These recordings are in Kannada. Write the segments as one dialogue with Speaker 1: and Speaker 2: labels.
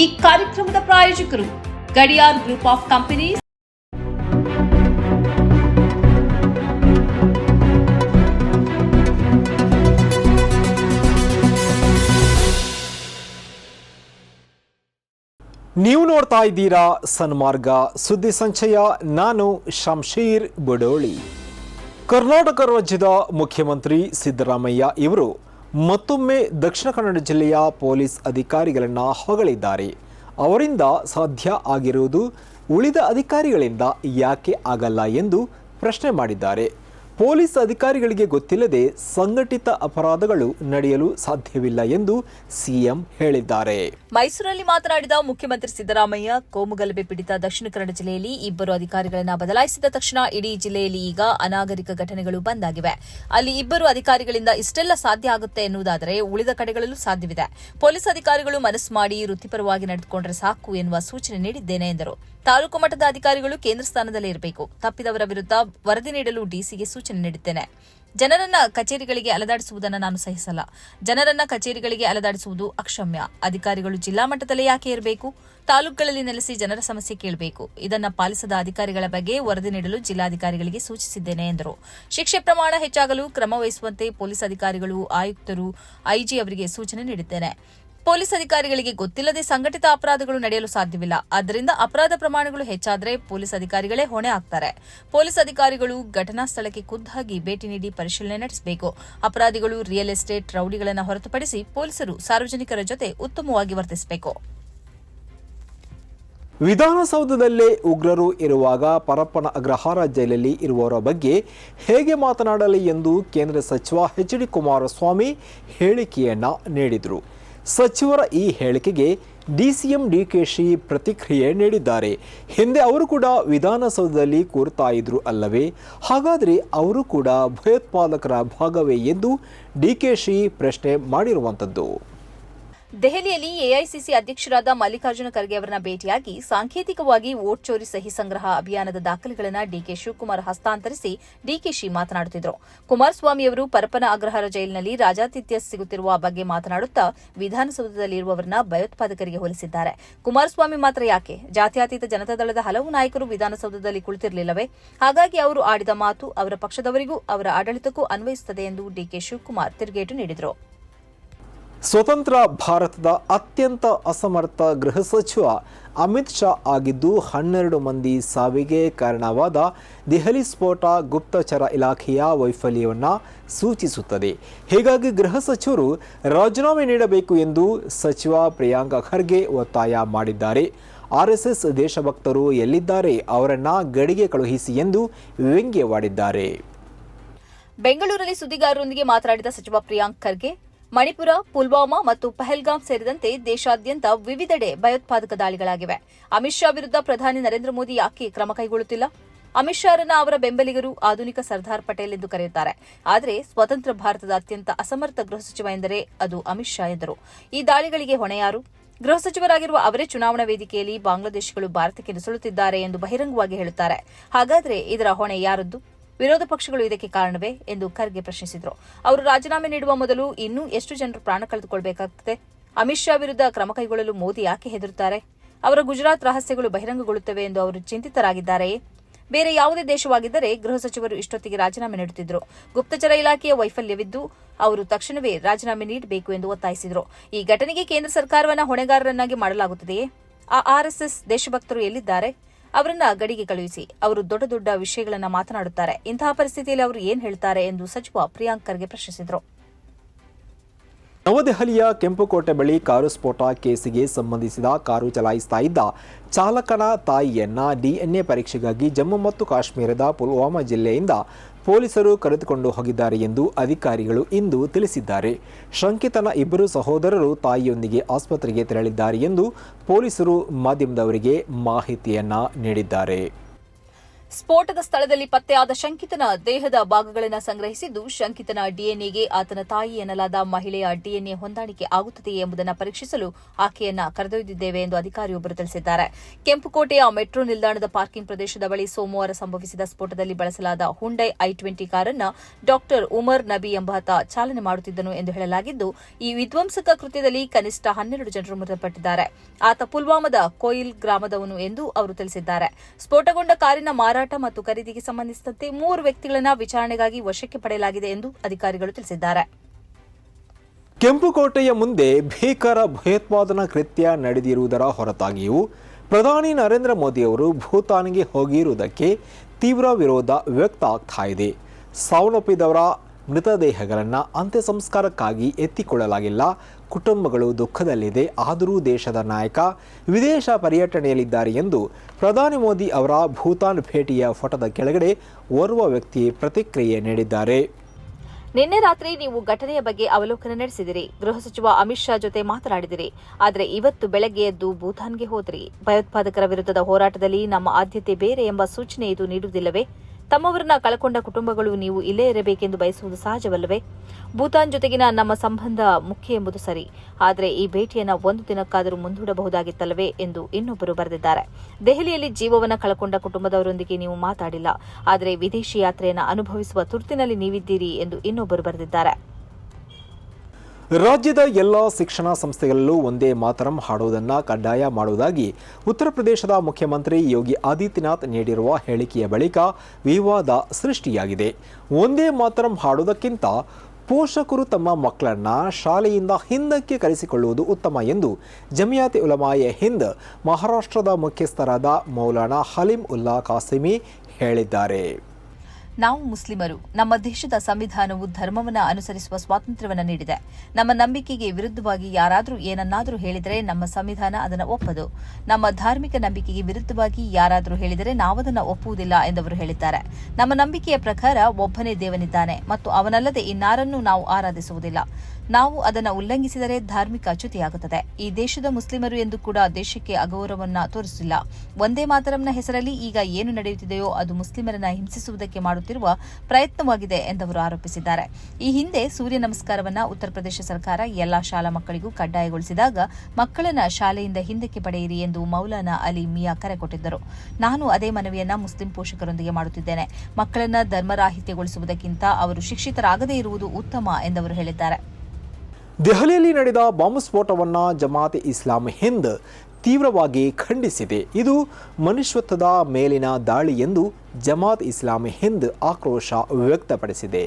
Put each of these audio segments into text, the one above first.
Speaker 1: ಈ ಕಾರ್ಯಕ್ರಮದ ಪ್ರಾಯೋಜಕರು ಗಡಿಯಾರ್ ಗ್ರೂಪ್ ಆಫ್ ಕಂಪನೀಸ್
Speaker 2: ನೀವು ನೋಡ್ತಾ ಇದ್ದೀರಾ ಸನ್ಮಾರ್ಗ. ಸುದ್ದಿ ಸಂಚಯ, ನಾನು ಶಂಶೀರ್ ಬಡೋಳಿ. ಕರ್ನಾಟಕ ರಾಜ್ಯದ ಮುಖ್ಯಮಂತ್ರಿ ಸಿದ್ದರಾಮಯ್ಯ ಇವರು ಮತ್ತೊಮ್ಮೆ ದಕ್ಷಿಣ ಕನ್ನಡ ಜಿಲ್ಲೆಯ ಪೊಲೀಸ್ ಅಧಿಕಾರಿಗಳನ್ನು ಹೊಗಳಿದ್ದಾರೆ. ಅವರಿಂದ ಸಾಧ್ಯ ಆಗಿರುವುದು ಉಳಿದ ಅಧಿಕಾರಿಗಳಿಂದ ಯಾಕೆ ಆಗಲ್ಲ ಎಂದು ಪ್ರಶ್ನೆ ಮಾಡಿದ್ದಾರೆ. ಪೊಲೀಸ್ ಅಧಿಕಾರಿಗಳಿಗೆ ಗೊತ್ತಿಲ್ಲದೆ ಸಂಘಟಿತ ಅಪರಾಧಗಳು ನಡೆಯಲು ಸಾಧ್ಯವಿಲ್ಲ ಎಂದು ಸಿಎಂ ಹೇಳಿದ್ದಾರೆ.
Speaker 3: ಮೈಸೂರಲ್ಲಿ ಮಾತನಾಡಿದ ಮುಖ್ಯಮಂತ್ರಿ ಸಿದ್ದರಾಮಯ್ಯ, ಕೋಮುಗಲಭೆ ಪೀಡಿತ ದಕ್ಷಿಣ ಕನ್ನಡ ಜಿಲ್ಲೆಯಲ್ಲಿ ಇಬ್ಬರು ಅಧಿಕಾರಿಗಳನ್ನು ಬದಲಾಯಿಸಿದ ತಕ್ಷಣ ಇಡೀ ಜಿಲ್ಲೆಯಲ್ಲಿ ಈಗ ಅನಾಗರಿಕ ಘಟನೆಗಳು ಬಂದಾಗಿವೆ. ಅಲ್ಲಿ ಇಬ್ಬರು ಅಧಿಕಾರಿಗಳಿಂದ ಇಷ್ಟೆಲ್ಲ ಸಾಧ್ಯ ಆಗುತ್ತೆ ಎನ್ನುವುದಾದರೆ ಉಳಿದ ಕಡೆಗಳಲ್ಲೂ ಸಾಧ್ಯವಿದೆ. ಪೊಲೀಸ್ ಅಧಿಕಾರಿಗಳು ಮನಸ್ಸು ಮಾಡಿ ವೃತ್ತಿಪರವಾಗಿ ನಡೆದುಕೊಂಡ್ರೆ ಸಾಕು ಎನ್ನುವ ಸೂಚನೆ ನೀಡಿದ್ದೇನೆ ಎಂದರು. ತಾಲೂಕು ಮಟ್ಟದ ಅಧಿಕಾರಿಗಳು ಕೇಂದ್ರ ಸ್ಥಾನದಲ್ಲಿ ಇರಬೇಕು. ತಪ್ಪಿದವರ ವಿರುದ್ಧ ವರದಿ ನೀಡಲು ಡಿಸಿಗೆ ಸೂಚನೆ ನೀಡುತ್ತೇನೆ ಜನರನ್ನ ಕಚೇರಿಗಳಿಗೆ ಅಲದಾಡಿಸುವುದನ್ನು ನಾನು ಸಹಿಸಲ್ಲ. ಜನರನ್ನ ಕಚೇರಿಗಳಿಗೆ ಅಲದಾಡಿಸುವುದು ಅಕ್ಷಮ್ಯ. ಅಧಿಕಾರಿಗಳು ಜಿಲ್ಲಾ ಮಟ್ಟದಲ್ಲೇ ಯಾಕೆ ಇರಬೇಕು? ತಾಲೂಕುಗಳಲ್ಲಿ ನೆಲೆಸಿ ಜನರ ಸಮಸ್ಯೆ ಕೇಳಬೇಕು. ಇದನ್ನ ಪಾಲಿಸದ ಅಧಿಕಾರಿಗಳ ಬಗ್ಗೆ ವರದಿ ನೀಡಲು ಜಿಲ್ಲಾಧಿಕಾರಿಗಳಿಗೆ ಸೂಚಿಸಿದ್ದೇನೆ, ಎಂದರು. ಶಿಕ್ಷೆ ಪ್ರಮಾಣ ಹೆಚ್ಚಾಗಲು ಕ್ರಮ ವಹಿಸುವಂತೆ ಪೊಲೀಸ್ ಅಧಿಕಾರಿಗಳು, ಆಯುಕ್ತರು, ಐಜಿ ಅವರಿಗೆ ಸೂಚನೆ ನೀಡಿದ್ದೇನೆ. ಪೊಲೀಸ್ ಅಧಿಕಾರಿಗಳಿಗೆ ಗೊತ್ತಿಲ್ಲದೆ ಸಂಘಟಿತ ಅಪರಾಧಗಳು ನಡೆಯಲು ಸಾಧ್ಯವಿಲ್ಲ. ಆದ್ದರಿಂದ ಅಪರಾಧ ಪ್ರಮಾಣಗಳು ಹೆಚ್ಚಾದರೆ ಪೊಲೀಸ್ ಅಧಿಕಾರಿಗಳೇ ಹೊಣೆ ಆಗ್ತಾರೆ ಪೊಲೀಸ್ ಅಧಿಕಾರಿಗಳು ಘಟನಾ ಸ್ಥಳಕ್ಕೆ ಖುದ್ದಾಗಿ ಭೇಟಿ ನೀಡಿ ಪರಿಶೀಲನೆ ನಡೆಸಬೇಕು. ಅಪರಾಧಿಗಳು ರಿಯಲ್ ಎಸ್ಟೇಟ್ ರೌಡಿಗಳನ್ನು ಹೊರತುಪಡಿಸಿ ಪೊಲೀಸರು ಸಾರ್ವಜನಿಕರ ಜೊತೆ ಉತ್ತಮವಾಗಿ ವರ್ತಿಸಬೇಕು.
Speaker 2: ವಿಧಾನಸೌಧದಲ್ಲೇ ಉಗ್ರರು ಇರುವಾಗ ಪರಪ್ಪನ ಅಗ್ರಹಾರ ಜೈಲಲ್ಲಿ ಇರುವವರ ಬಗ್ಗೆ ಹೇಗೆ ಮಾತನಾಡಲಿ ಎಂದು ಕೇಂದ್ರ ಸಚಿವ ಎಚ್ ಡಿ ಕುಮಾರಸ್ವಾಮಿ ಹೇಳಿಕೆಯನ್ನ ನೀಡಿದರು. ಸಚಿವರ ಈ ಹೇಳಿಕೆಗೆ ಡಿಸಿಎಂ ಡಿಕೆಶಿ ಪ್ರತಿಕ್ರಿಯೆ ನೀಡಿದ್ದಾರೆ. ಹಿಂದೆ ಅವರು ಕೂಡ ವಿಧಾನಸೌಧದಲ್ಲಿ ಕೂರ್ತಾ ಇದ್ರು ಅಲ್ಲವೇ? ಹಾಗಾದರೆ ಅವರು ಕೂಡ ಭಯೋತ್ಪಾದಕರ ಭಾಗವೇ ಎಂದು ಡಿಕೆಶಿ ಪ್ರಶ್ನೆ ಮಾಡಿರುವಂಥದ್ದು
Speaker 3: ದೆಹಲಿಯಲ್ಲಿ ಎಐಸಿಸಿ ಅಧ್ಯಕ್ಷರಾದ ಮಲ್ಲಿಕಾರ್ಜುನ ಖರ್ಗೆ ಅವರನ್ನ ಭೇಟಿಯಾಗಿ ಸಾಂಕೇತಿಕವಾಗಿ ವೋಟ್ ಚೋರಿ ಸಹಿ ಸಂಗ್ರಹ ಅಭಿಯಾನದ ದಾಖಲೆಗಳನ್ನು ಡಿಕೆ ಶಿವಕುಮಾರ್ ಹಸ್ತಾಂತರಿಸಿ ಡಿಕೆಶಿ ಮಾತನಾಡುತ್ತಿದ್ದರು. ಕುಮಾರಸ್ವಾಮಿ ಅವರು ಪರಪನ ಅಗ್ರಹಾರ ಜೈಲಿನಲ್ಲಿ ರಾಜಾತಿಥ್ಯ ಸಿಗುತ್ತಿರುವ ಬಗ್ಗೆ ಮಾತನಾಡುತ್ತಾ ವಿಧಾನಸೌಧದಲ್ಲಿರುವವರನ್ನ ಭಯೋತ್ಪಾದಕರಿಗೆ ಹೋಲಿಸಿದ್ದಾರೆ. ಕುಮಾರಸ್ವಾಮಿ ಮಾತ್ರ ಯಾಕೆ? ಜಾತ್ಯತೀತ ಜನತಾದಳದ ಹಲವು ನಾಯಕರು ವಿಧಾನಸೌಧದಲ್ಲಿ ಕುಳಿತಿರಲಿಲ್ಲವೇ? ಹಾಗಾಗಿ ಅವರು ಆಡಿದ ಮಾತು ಅವರ ಪಕ್ಷದವರಿಗೂ ಅವರ ಆಡಳಿತಕ್ಕೂ ಅನ್ವಯಿಸುತ್ತದೆ ಎಂದು ಡಿಕೆ ಶಿವಕುಮಾರ್ ತಿರುಗೇಟು ನೀಡಿದರು.
Speaker 2: ಸ್ವತಂತ್ರ ಭಾರತದ ಅತ್ಯಂತ ಅಸಮರ್ಥ ಗೃಹ ಸಚಿವ ಅಮಿತ್ ಶಾ ಆಗಿದ್ದು ಹನ್ನೆರಡು ಮಂದಿ ಸಾವಿಗೆ ಕಾರಣವಾದ ದೆಹಲಿ ಸ್ಫೋಟ ಗುಪ್ತಚರ ಇಲಾಖೆಯ ವೈಫಲ್ಯವನ್ನು ಸೂಚಿಸುತ್ತದೆ. ಹೀಗಾಗಿ ಗೃಹ ಸಚಿವರು ರಾಜೀನಾಮೆ ನೀಡಬೇಕು ಎಂದು ಸಚಿವ ಪ್ರಿಯಾಂಕ ಖರ್ಗೆ ಒತ್ತಾಯ ಮಾಡಿದ್ದಾರೆ. ಆರ್ಎಸ್ಎಸ್ ದೇಶಭಕ್ತರು ಎಲ್ಲಿದ್ದಾರೆ ಅವರನ್ನು ಗಡಿಗೆ ಕಳುಹಿಸಿ ಎಂದು ವ್ಯಂಗ್ಯವಾಡಿದ್ದಾರೆ.
Speaker 3: ಬೆಂಗಳೂರಲ್ಲಿ ಸುದ್ದಿಗಾರರೊಂದಿಗೆ ಮಾತನಾಡಿದ ಸಚಿವ ಪ್ರಿಯಾಂಕ್ ಖರ್ಗೆ ಮಣಿಪುರ, ಪುಲ್ವಾಮಾ ಮತ್ತು ಪಹಲ್ಗಾಮ್ ಸೇರಿದಂತೆ ದೇಶಾದ್ಯಂತ ವಿವಿಧೆಡೆ ಭಯೋತ್ಪಾದಕ ದಾಳಿಗಳಾಗಿವೆ. ಅಮಿತ್ ಶಾ ವಿರುದ್ಧ ಪ್ರಧಾನಿ ನರೇಂದ್ರ ಮೋದಿ ಯಾಕೆ ಕ್ರಮ ಕೈಗೊಳ್ಳುತ್ತಿಲ್ಲ? ಅಮಿತ್ ಶಾರನ್ನ ಅವರ ಬೆಂಬಲಿಗರು ಆಧುನಿಕ ಸರ್ದಾರ್ ಪಟೇಲ್ ಎಂದು ಕರೆಯುತ್ತಾರೆ. ಆದರೆ ಸ್ವತಂತ್ರ ಭಾರತದ ಅತ್ಯಂತ ಅಸಮರ್ಥ ಗೃಹ ಸಚಿವ ಎಂದರೆ ಅದು ಅಮಿತ್ ಶಾ ಎಂದರು. ಈ ದಾಳಿಗಳಿಗೆ ಹೊಣೆ ಯಾರು ಗೃಹ ಸಚಿವರಾಗಿರುವ ಅವರೇ ಚುನಾವಣಾ ವೇದಿಕೆಯಲ್ಲಿ ಬಾಂಗ್ಲಾದೇಶಗಳು ಭಾರತಕ್ಕೆ ನುಸುಳುತ್ತಿದ್ದಾರೆ ಎಂದು ಬಹಿರಂಗವಾಗಿ ಹೇಳುತ್ತಾರೆ. ಹಾಗಾದರೆ ಇದರ ಹೊಣೆ ಯಾರದ್ದು? ವಿರೋಧ ಪಕ್ಷಗಳು ಇದಕ್ಕೆ ಕಾರಣವೇ ಎಂದು ಖರ್ಗೆ ಪ್ರಶ್ನಿಸಿದರು. ಅವರು ರಾಜೀನಾಮೆ ನೀಡುವ ಮೊದಲು ಇನ್ನೂ ಎಷ್ಟು ಜನರು ಪ್ರಾಣ ಕಳೆದುಕೊಳ್ಳಬೇಕಾಗುತ್ತದೆ ಅಮಿತ್ ಶಾ ವಿರುದ್ಧ ಕ್ರಮ ಕೈಗೊಳ್ಳಲು ಮೋದಿ ಯಾಕೆ ಹೆದರುತ್ತಾರೆ? ಅವರ ಗುಜರಾತ್ ರಹಸ್ಯಗಳು ಬಹಿರಂಗಗೊಳ್ಳುತ್ತವೆ ಎಂದು ಅವರು ಚಿಂತಿತರಾಗಿದ್ದಾರೆಯೇ? ಬೇರೆ ಯಾವುದೇ ದೇಶವಾಗಿದ್ದರೆ ಗೃಹ ಸಚಿವರು ಇಷ್ಟೊತ್ತಿಗೆ ರಾಜೀನಾಮೆ ನೀಡುತ್ತಿದ್ದರು ಗುಪ್ತಚರ ಇಲಾಖೆಯ ವೈಫಲ್ಯವಿದ್ದು ಅವರು ತಕ್ಷಣವೇ ರಾಜೀನಾಮೆ ನೀಡಬೇಕು ಎಂದು ಒತ್ತಾಯಿಸಿದರು. ಈ ಘಟನೆಗೆ ಕೇಂದ್ರ ಸರ್ಕಾರವನ್ನು ಹೊಣೆಗಾರರನ್ನಾಗಿ ಮಾಡಲಾಗುತ್ತದೆಯೇ? ಆ ಆರ್ಎಸ್ಎಸ್ ದೇಶಭಕ್ತರು ಎಲ್ಲಿದ್ದಾರೆ? ಅವರನ್ನ ಗಡಿಗೆ ಕಳುಹಿಸಿ. ಅವರು ದೊಡ್ಡ ದೊಡ್ಡ ವಿಷಯಗಳನ್ನು ಮಾತನಾಡುತ್ತಾರೆ. ಇಂತಹ ಪರಿಸ್ಥಿತಿಯಲ್ಲಿ ಅವರು ಏನ್ ಹೇಳ್ತಾರೆ ಎಂದು ಸಚಿವ ಪ್ರಿಯಾಂಕ್ ಖರ್ಗೆ ಪ್ರಶ್ನಿಸಿದರು.
Speaker 2: ನವದೆಹಲಿಯ ಕೆಂಪುಕೋಟೆ ಬಳಿ ಕಾರು ಸ್ಫೋಟ ಕೇಸಿಗೆ ಸಂಬಂಧಿಸಿದ ಕಾರು ಚಲಾಯಿಸ್ತಾ ಇದ್ದ ಚಾಲಕನ ತಾಯಿಯನ್ನ ಡಿಎನ್ಎ ಪರೀಕ್ಷೆಗಾಗಿ ಜಮ್ಮು ಮತ್ತು ಕಾಶ್ಮೀರದ ಪುಲ್ವಾಮಾ ಜಿಲ್ಲೆಯಿಂದ ಪೊಲೀಸರು ಕರೆದುಕೊಂಡು ಹೋಗಿದ್ದಾರೆ ಎಂದು ಅಧಿಕಾರಿಗಳು ಇಂದು ತಿಳಿಸಿದ್ದಾರೆ. ಶಂಕಿತನ ಇಬ್ಬರು ಸಹೋದರರು ತಾಯಿಯೊಂದಿಗೆ ಆಸ್ಪತ್ರೆಗೆ ತೆರಳಿದ್ದಾರೆ ಎಂದು ಪೊಲೀಸರು ಮಾಧ್ಯಮದವರಿಗೆ ಮಾಹಿತಿಯನ್ನ ನೀಡಿದ್ದಾರೆ.
Speaker 3: ಸ್ಫೋಟದ ಸ್ಥಳದಲ್ಲಿ ಪತ್ತೆಯಾದ ಶಂಕಿತನ ದೇಹದ ಭಾಗಗಳನ್ನು ಸಂಗ್ರಹಿಸಿದ್ದು, ಶಂಕಿತನ ಡಿಎನ್ಎಗೆ ಆತನ ತಾಯಿ ಎನ್ನಲಾದ ಮಹಿಳೆಯ ಡಿಎನ್ಎ ಹೊಂದಾಣಿಕೆ ಆಗುತ್ತದೆಯೇ ಎಂಬುದನ್ನು ಪರೀಕ್ಷಿಸಲು ಆಕೆಯನ್ನ ಕರೆದೊಯ್ದಿದ್ದೇವೆ ಎಂದು ಅಧಿಕಾರಿಯೊಬ್ಬರು ತಿಳಿಸಿದ್ದಾರೆ. ಕೆಂಪುಕೋಟೆಯ ಮೆಟ್ರೋ ನಿಲ್ದಾಣದ ಪಾರ್ಕಿಂಗ್ ಪ್ರದೇಶದ ಬಳಿ ಸೋಮವಾರ ಸಂಭವಿಸಿದ ಸ್ಫೋಟದಲ್ಲಿ ಬಳಸಲಾದ ಹುಂಡೈ ಐ ಟ್ವೆಂಟಿ ಕಾರನ್ನ ಡಾಕ್ಟರ್ ಉಮರ್ ನಬಿ ಎಂಬಾತ ಚಾಲನೆ ಮಾಡುತ್ತಿದ್ದನು ಎಂದು ಹೇಳಲಾಗಿದ್ದು, ಈ ವಿಧ್ವಂಸಕ ಕೃತ್ಯದಲ್ಲಿ ಕನಿಷ್ಠ ಹನ್ನೆರಡು ಜನರು ಮೃತಪಟ್ಟಿದ್ದಾರೆ. ಆತ ಪುಲ್ವಾಮಾದ ಕೊಯಿಲ್ ಗ್ರಾಮದವನು ಎಂದು ಅವರು ತಿಳಿಸಿದ್ದಾರೆ. ಸ್ಫೋಟಗೊಂಡ ಕಾರಿನ ಮಾರಾಟ ಮತ್ತು ಖರೀದಿಗೆ ಸಂಬಂಧಿಸಿದಂತೆ ಮೂರು ವ್ಯಕ್ತಿಗಳನ್ನು ವಿಚಾರಣೆಗಾಗಿ ವಶಕ್ಕೆ ಪಡೆಯಲಾಗಿದೆ ಎಂದು ಅಧಿಕಾರಿಗಳು ತಿಳಿಸಿದ್ದಾರೆ.
Speaker 2: ಕೆಂಪುಕೋಟೆಯ ಮುಂದೆ ಭೀಕರ ಭಯೋತ್ಪಾದನಾ ಕೃತ್ಯ ನಡೆದಿರುವುದರ ಹೊರತಾಗಿಯೂ ಪ್ರಧಾನಿ ನರೇಂದ್ರ ಮೋದಿ ಅವರು ಭೂತಾನ್ಗೆ ಹೋಗಿರುವುದಕ್ಕೆ ತೀವ್ರ ವಿರೋಧ ವ್ಯಕ್ತ ಆಗ್ತಾ ಇದೆ. ಸಾವನ್ನಪ್ಪಿದವರ ಮೃತದೇಹಗಳನ್ನು ಅಂತ್ಯ ಸಂಸ್ಕಾರಕ್ಕಾಗಿ ಎತ್ತಿಕೊಳ್ಳಲಾಗಿಲ್ಲ. ಕುಟುಂಬಗಳು ದುಃಖದಲ್ಲಿದೆ. ಆದರೂ ದೇಶದ ನಾಯಕ, ವಿದೇಶ ಪರ್ಯಟನೆಯಲ್ಲಿದ್ದಾರೆ ಎಂದು ಪ್ರಧಾನಿ ಮೋದಿ ಅವರ ಭೂತಾನ್ ಭೇಟಿಯ ಫೋಟೋದ ಕೆಳಗಡೆ ಓರ್ವ ವ್ಯಕ್ತಿ ಪ್ರತಿಕ್ರಿಯೆ ನೀಡಿದ್ದಾರೆ.
Speaker 3: ನಿನ್ನೆ ರಾತ್ರಿ ನೀವು ಘಟನೆಯ ಬಗ್ಗೆ ಅವಲೋಕನ ನಡೆಸಿದಿರಿ. ಗೃಹ ಸಚಿವ ಅಮಿತ್ ಶಾ ಜೊತೆ ಮಾತನಾಡಿದಿರಿ. ಆದರೆ ಇವತ್ತು ಬೆಳಗ್ಗೆ ಎದ್ದು ಭೂತಾನ್ಗೆ ಹೋದ್ರಿ. ಭಯೋತ್ಪಾದಕರ ವಿರುದ್ಧದ ಹೋರಾಟದಲ್ಲಿ ನಮ್ಮ ಆದ್ಯತೆ ಬೇರೆ ಎಂಬ ಸೂಚನೆ ಇದು ನೀಡುವುದಿಲ್ಲವೇ? ತಮ್ಮವರನ್ನ ಕಳಕೊಂಡ ಕುಟುಂಬಗಳು ನೀವು ಇಲ್ಲೇ ಇರಬೇಕೆಂದು ಬಯಸುವುದು ಸಹಜವಲ್ಲವೇ? ಭೂತಾನ್ ಜೊತೆಗಿನ ನಮ್ಮ ಸಂಬಂಧ ಮುಖ್ಯ ಎಂಬುದು ಸರಿ. ಆದರೆ ಈ ಭೇಟಿಯನ್ನು ಒಂದು ದಿನಕ್ಕಾದರೂ ಮುಂದೂಡಬಹುದಾಗಿತ್ತಲ್ಲವೇ ಎಂದು ಇನ್ನೊಬ್ಬರು ಬರೆದಿದ್ದಾರೆ. ದೆಹಲಿಯಲ್ಲಿ ಜೀವವನ್ನು ಕಳಕೊಂಡ ಕುಟುಂಬದವರೊಂದಿಗೆ ನೀವು ಮಾತಾಡಿಲ್ಲ. ಆದರೆ ವಿದೇಶಿ ಯಾತ್ರೆಯನ್ನು ಅನುಭವಿಸುವ ತುರ್ತಿನಲ್ಲಿ ನೀವಿದ್ದೀರಿ ಎಂದು ಇನ್ನೊಬ್ಬರು ಬರೆದಿದ್ದಾರೆ.
Speaker 2: ರಾಜ್ಯದ ಎಲ್ಲ ಶಿಕ್ಷಣ ಸಂಸ್ಥೆಗಳಲ್ಲೂ ಒಂದೇ ಮಾತರಂ ಹಾಡುವುದನ್ನು ಕಡ್ಡಾಯ ಮಾಡುವುದಾಗಿ ಉತ್ತರ ಪ್ರದೇಶದ ಮುಖ್ಯಮಂತ್ರಿ ಯೋಗಿ ಆದಿತ್ಯನಾಥ್ ನೀಡಿರುವ ಹೇಳಿಕೆಯ ಬಳಿಕ ವಿವಾದ ಸೃಷ್ಟಿಯಾಗಿದೆ. ಒಂದೇ ಮಾತರಂ ಹಾಡುವುದಕ್ಕಿಂತ ಪೋಷಕರು ತಮ್ಮ ಮಕ್ಕಳನ್ನ ಶಾಲೆಯಿಂದ ಹಿಂದಕ್ಕೆ ಕರೆಸಿಕೊಳ್ಳುವುದು ಉತ್ತಮ ಎಂದು ಜಮಿಯಾತಿ ಉಲಮಾಯೆ ಹಿಂದ್ ಮಹಾರಾಷ್ಟ್ರದ ಮುಖ್ಯಸ್ಥರಾದ ಮೌಲಾನಾ ಹಲೀಂ ಉಲ್ಲಾ ಕಾಸಿಮಿ ಹೇಳಿದ್ದಾರೆ.
Speaker 3: ನಾವು ಮುಸ್ಲಿಮರು. ನಮ್ಮ ದೇಶದ ಸಂವಿಧಾನವು ಧರ್ಮವನ್ನ ಅನುಸರಿಸುವ ಸ್ವಾತಂತ್ರ್ಯವನ್ನು ನೀಡಿದೆ. ನಮ್ಮ ನಂಬಿಕೆಗೆ ವಿರುದ್ಧವಾಗಿ ಯಾರಾದರೂ ಏನನ್ನಾದರೂ ಹೇಳಿದರೆ ನಮ್ಮ ಸಂವಿಧಾನ ಅದನ್ನು ಒಪ್ಪದು. ನಮ್ಮ ಧಾರ್ಮಿಕ ನಂಬಿಕೆಗೆ ವಿರುದ್ಧವಾಗಿ ಯಾರಾದರೂ ಹೇಳಿದರೆ ನಾವದನ್ನು ಒಪ್ಪುವುದಿಲ್ಲ ಎಂದವರು ಹೇಳಿದ್ದಾರೆ. ನಮ್ಮ ನಂಬಿಕೆಯ ಪ್ರಕಾರ ಒಬ್ಬನೇ ದೇವನಿದ್ದಾನೆ ಮತ್ತು ಅವನಲ್ಲದೆ ಇನ್ನಾರನ್ನೂ ನಾವು ಆರಾಧಿಸುವುದಿಲ್ಲ. ನಾವು ಅದನ್ನು ಉಲ್ಲಂಘಿಸಿದರೆ ಧಾರ್ಮಿಕ ಅಚ್ಯುತಿಯಾಗುತ್ತದೆ. ಈ ದೇಶದ ಮುಸ್ಲಿಮರು ಎಂದು ಕೂಡ ದೇಶಕ್ಕೆ ಅಗೌರವನ್ನ ತೋರಿಸಿಲ್ಲ. ಒಂದೇ ಮಾತರಂನ ಹೆಸರಲ್ಲಿ ಈಗ ಏನು ನಡೆಯುತ್ತಿದೆಯೋ ಅದು ಮುಸ್ಲಿಮರನ್ನ ಹಿಂಸಿಸುವುದಕ್ಕೆ ಮಾಡುತ್ತಿರುವ ಪ್ರಯತ್ನವಾಗಿದೆ ಎಂದವರು ಆರೋಪಿಸಿದ್ದಾರೆ. ಈ ಹಿಂದೆ ಸೂರ್ಯ ನಮಸ್ಕಾರವನ್ನ ಉತ್ತರ ಪ್ರದೇಶ ಸರ್ಕಾರ ಎಲ್ಲಾ ಶಾಲಾ ಮಕ್ಕಳಿಗೂ ಕಡ್ಡಾಯಗೊಳಿಸಿದಾಗ ಮಕ್ಕಳನ್ನ ಶಾಲೆಯಿಂದ ಹಿಂದಕ್ಕೆ ಪಡೆಯಿರಿ ಎಂದು ಮೌಲಾನಾ ಅಲಿ ಮಿಯಾ ಕರೆ ಕೊಟ್ಟಿದ್ದರು. ನಾನು ಅದೇ ಮನವಿಯನ್ನ ಮುಸ್ಲಿಂ ಪೋಷಕರೊಂದಿಗೆ ಮಾಡುತ್ತಿದ್ದೇನೆ. ಮಕ್ಕಳನ್ನ ಧರ್ಮರಾಹಿತ್ಯಗೊಳಿಸುವುದಕ್ಕಿಂತ ಅವರು ಶಿಕ್ಷಿತರಾಗದೇ ಇರುವುದು ಉತ್ತಮ ಎಂದವರು ಹೇಳಿದ್ದಾರೆ.
Speaker 2: ದೆಹಲಿಯಲ್ಲಿ ನಡೆದ ಬಾಂಬ್ ಸ್ಫೋಟವನ್ನು ಜಮಾತ್ ಇಸ್ಲಾಂ ಹಿಂದ್ ತೀವ್ರವಾಗಿ ಖಂಡಿಸಿದೆ. ಇದು ಮನುಷ್ಯತ್ವದ ಮೇಲಿನ ದಾಳಿ ಎಂದು ಜಮಾತ್ ಇಸ್ಲಾಂ ಹಿಂದ್ ಆಕ್ರೋಶ ವ್ಯಕ್ತಪಡಿಸಿದೆ.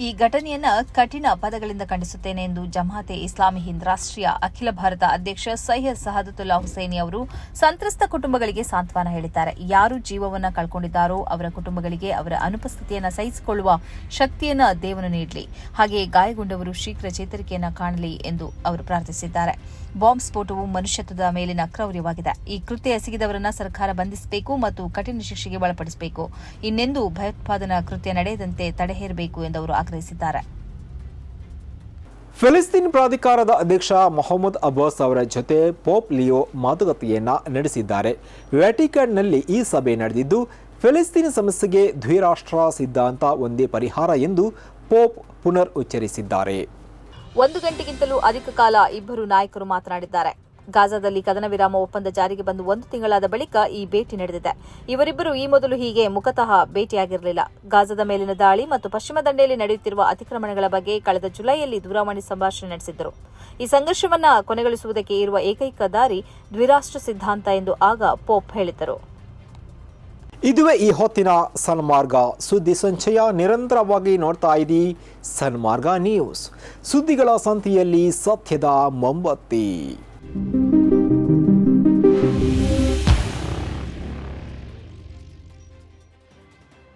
Speaker 3: ಈ ಘಟನೆಯನ್ನ ಕಠಿಣ ಪದಗಳಿಂದ ಖಂಡಿಸುತ್ತೇನೆ ಎಂದು ಜಮಾತೆ ಇಸ್ಲಾಮಿ ಹಿಂದ್ ರಾಷ್ಟ್ರೀಯ ಅಖಿಲ ಭಾರತ ಅಧ್ಯಕ್ಷ ಸೈಯದ್ ಸಹದತುಲ್ಲಾ ಹುಸೇನಿ ಅವರು ಸಂತ್ರಸ್ತ ಕುಟುಂಬಗಳಿಗೆ ಸಾಂತ್ವನ ಹೇಳಿದ್ದಾರೆ. ಯಾರು ಜೀವವನ್ನು ಕಳ್ಕೊಂಡಿದ್ದಾರೋ ಅವರ ಕುಟುಂಬಗಳಿಗೆ ಅವರ ಅನುಪಸ್ಥಿತಿಯನ್ನು ಸಹಿಸಿಕೊಳ್ಳುವ ಶಕ್ತಿಯನ್ನು ದೇವನು ನೀಡಲಿ. ಹಾಗೆಯೇ ಗಾಯಗೊಂಡವರು ಶೀಘ್ರ ಚೇತರಿಕೆಯನ್ನು ಕಾಣಲಿ ಎಂದು ಅವರು ಪ್ರಾರ್ಥಿಸಿದ್ದಾರೆ. ಬಾಂಬ್ ಸ್ಫೋಟವು ಮನುಷ್ಯತ್ವದ ಮೇಲಿನ ಕ್ರೌರ್ಯವಾಗಿದೆ. ಈ ಕೃತ್ಯ ಎಸಗಿದವರನ್ನು ಸರ್ಕಾರ ಬಂಧಿಸಬೇಕು ಮತ್ತು ಕಠಿಣ ಶಿಕ್ಷೆಗೆ ಒಳಪಡಿಸಬೇಕು. ಇನ್ನೆಂದೂ ಭಯೋತ್ಪಾದನಾ ಕೃತ್ಯ ನಡೆಯದಂತೆ ತಡೆಹೇರಬೇಕು ಎಂದು ಅವರು ಆಗ್ರಹಿಸಿದ್ದಾರೆ.
Speaker 2: ಫಿಲಿಸ್ತೀನ್ ಪ್ರಾಧಿಕಾರದ ಅಧ್ಯಕ್ಷ ಮೊಹಮ್ಮದ್ ಅಬ್ಬಾಸ್ ಅವರ ಜೊತೆ ಪೋಪ್ ಲಿಯೋ ಮಾತುಕತೆಯನ್ನ ನಡೆಸಿದ್ದಾರೆ. ವ್ಯಾಟಿಕನ್ನಲ್ಲಿ ಈ ಸಭೆ ನಡೆದಿದ್ದು ಫಿಲಿಸ್ತೀನ್ ಸಮಸ್ಯೆಗೆ ದ್ವಿರಾಷ್ಟ್ರ ಸಿದ್ಧಾಂತ ಒಂದೇ ಪರಿಹಾರ ಎಂದು ಪೋಪ್ ಪುನರ್ ಉಚ್ಚರಿಸಿದ್ದಾರೆ.
Speaker 3: ಒಂದು ಗಂಟೆಗಿಂತಲೂ ಅಧಿಕ ಕಾಲ ಇಬ್ಬರು ನಾಯಕರು ಮಾತನಾಡಿದ್ದಾರೆ. ಗಾಜಾದಲ್ಲಿ ಕದನ ವಿರಾಮ ಒಪ್ಪಂದ ಜಾರಿಗೆ ಬಂದು ಒಂದು ತಿಂಗಳಾದ ಬಳಿಕ ಈ ಭೇಟಿ ನಡೆದಿದೆ. ಇವರಿಬ್ಬರು ಈ ಮೊದಲು ಹೀಗೆ ಮುಖತಃ ಭೇಟಿಯಾಗಿರಲಿಲ್ಲ. ಗಾಜಾದ ಮೇಲಿನ ದಾಳಿ ಮತ್ತು ಪಶ್ಚಿಮ ದಂಡೆಯಲ್ಲಿ ನಡೆಯುತ್ತಿರುವ ಅತಿಕ್ರಮಣಗಳ ಬಗ್ಗೆ ಕಳೆದ ಜುಲೈಯಲ್ಲಿ ದೂರವಾಣಿ ಸಂಭಾಷಣೆ ನಡೆಸಿದ್ದರು. ಈ ಸಂಘರ್ಷವನ್ನ ಕೊನೆಗೊಳಿಸುವುದಕ್ಕೆ ಇರುವ ಏಕೈಕ ದಾರಿ ದ್ವಿರಾಷ್ಟ್ರ ಸಿದ್ಧಾಂತ ಎಂದು ಆಗ ಪೋಪ್ ಹೇಳಿದರು
Speaker 2: ಇದುವೇ ಈ ಹೊತ್ತಿನ ಸನ್ಮಾರ್ಗ. ಸುದ್ದಿ ಸಂಚಯ ನಿರಂತರವಾಗಿ ನೋಡ್ತಾ ಇದ್ದೀ ಸನ್ಮಾರ್ಗ ನ್ಯೂಸ್. ಸುದ್ದಿಗಳ ಸಂತಿಯಲ್ಲಿ ಸತ್ಯದ ಮೊಂಬತ್ತಿ.